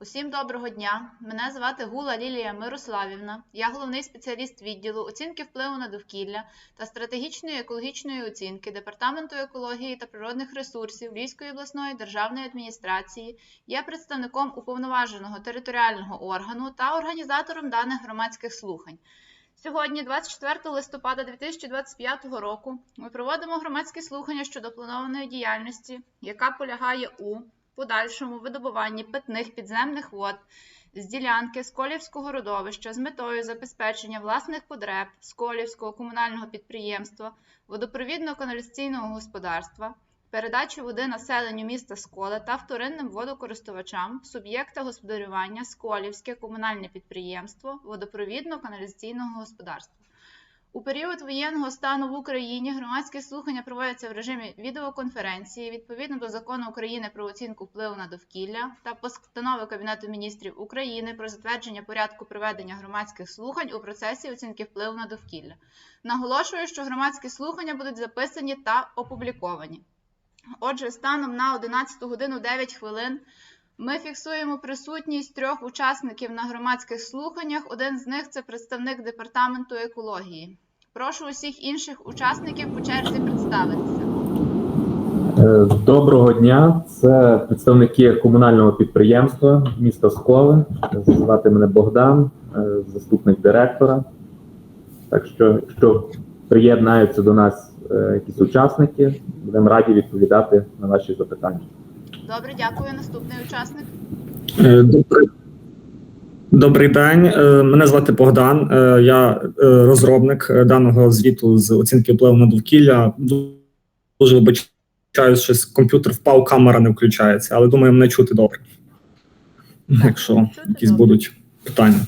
Усім доброго дня! Мене звати Гула Лілія Мирославівна. Я головний спеціаліст відділу оцінки впливу на довкілля та стратегічної екологічної оцінки Департаменту екології та природних ресурсів Львівської обласної державної адміністрації. Є представником уповноваженого територіального органу та організатором даних громадських слухань. Сьогодні, 24 листопада 2025 року, ми проводимо громадські слухання щодо планованої діяльності, яка полягає у подальшому видобуванні питних підземних вод з ділянки Сколівського родовища з метою забезпечення власних потреб Сколівського комунального підприємства, водопровідно-каналізаційного господарства, передачі води населенню міста Скола та вторинним водокористувачам суб'єкта господарювання Сколівське комунальне підприємство водопровідно-каналізаційного господарства. У період воєнного стану в Україні громадські слухання проводяться в режимі відеоконференції відповідно до закону України про оцінку впливу на довкілля та постанови Кабінету міністрів України про затвердження порядку проведення громадських слухань у процесі оцінки впливу на довкілля. Наголошую, що громадські слухання будуть записані та опубліковані. Отже, станом на 11 годину 9 хвилин ми фіксуємо присутність трьох учасників на громадських слуханнях. Один з них це представник департаменту екології. Прошу усіх інших учасників по черзі представитися. Е, Доброго дня, це представники комунального підприємства міста Сколи. Звати мене Богдан, е, заступник директора. Так що, якщо приєднаються до нас е, якісь учасники, будемо раді відповідати на ваші запитання. Добре, дякую. Наступний учасник. Е, Добрий, день. Е, Мене звати Богдан. Е, Я е, розробник даного звіту з оцінки впливу на довкілля. Дуже вибачаю, що комп'ютер впав, камера не включається, але думаю, мене чути добре. Якщо чути якісь добре. будуть питання.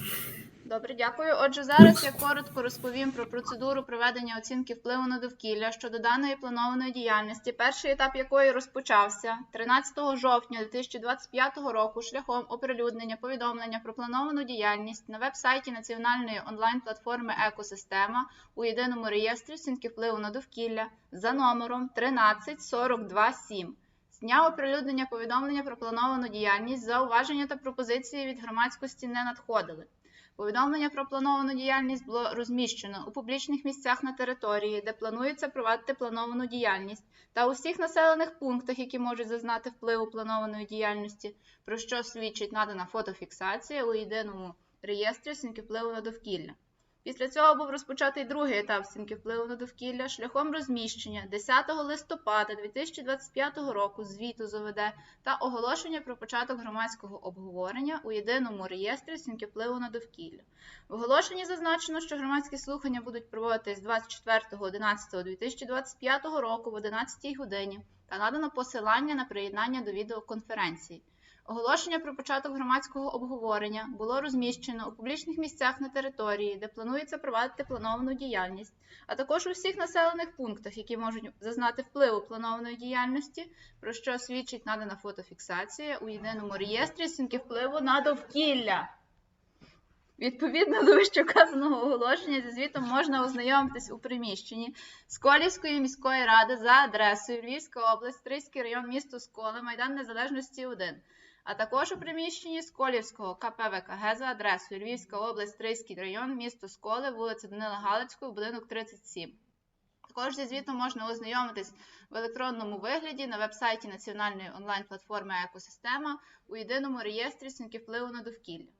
Добре, дякую. Отже, зараз я коротко розповім про процедуру проведення оцінки впливу на довкілля щодо даної планованої діяльності, перший етап якої розпочався 13 жовтня 2025 року шляхом оприлюднення повідомлення про плановану діяльність на веб-сайті національної онлайн-платформи Екосистема у єдиному реєстрі оцінки впливу на довкілля за номером 13427. З дня оприлюднення повідомлення про плановану діяльність зауваження та пропозиції від громадськості не надходили. Повідомлення про плановану діяльність було розміщено у публічних місцях на території, де планується провадити плановану діяльність, та у всіх населених пунктах, які можуть зазнати впливу планованої діяльності, про що свідчить надана фотофіксація у єдиному реєстрі оцінки впливу на довкілля. Після цього був розпочатий другий етап оцінки впливу на довкілля шляхом розміщення 10 листопада 2025 року звіту з ОВД та оголошення про початок громадського обговорення у єдиному реєстрі оцінки впливу на довкілля. В оголошенні зазначено, що громадські слухання будуть проводитись 24.11.2025 року в 11 годині та надано посилання на приєднання до відеоконференції. Оголошення про початок громадського обговорення було розміщено у публічних місцях на території, де планується провадити плановану діяльність, а також у всіх населених пунктах, які можуть зазнати впливу планованої діяльності, про що свідчить надана фотофіксація у єдиному реєстрі оцінки впливу на довкілля. Відповідно до вищеказаного оголошення зі звітом можна ознайомитись у приміщенні Сколівської міської ради за адресою Львівська область, Стрийський район, місто Сколи, Майдан Незалежності 1, а також у приміщенні Сколівського КП ВКГ за адресою Львівська область, Стрийський район, місто Сколи, вулиця Данила Галицького, будинок 37. Також зі звітом можна ознайомитись в електронному вигляді на веб-сайті національної онлайн-платформи Екосистема у єдиному реєстрі оцінки впливу на довкілля.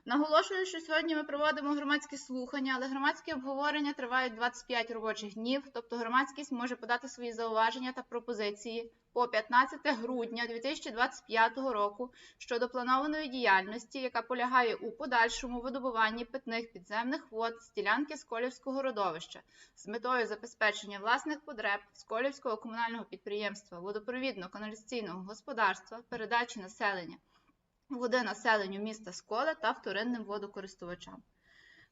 Наголошую, що сьогодні ми проводимо громадські слухання, але громадські обговорення тривають 25 робочих днів, тобто громадськість може подати свої зауваження та пропозиції по 15 грудня 2025 року щодо планованої діяльності, яка полягає у подальшому видобуванні питних підземних вод з ділянки Сколівського родовища з метою забезпечення власних потреб Сколівського комунального підприємства водопровідно-каналізаційного господарства, передачі населення води населенню міста Скола та вторинним водокористувачам.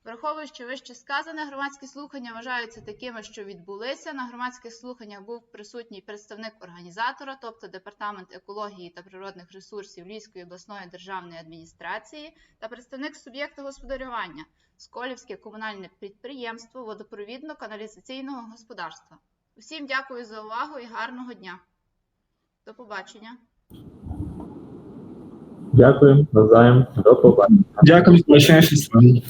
Враховуючи вище сказане, громадські слухання вважаються такими, що відбулися. На громадських слуханнях був присутній представник організатора, тобто Департамент екології та природних ресурсів Львівської обласної державної адміністрації, та представник суб'єкта господарювання Сколівське комунальне підприємство водопровідно-каналізаційного господарства. Усім дякую за увагу і гарного дня. До побачення. Дякую, навзаєм, до побачення. Дякую, за щасливо.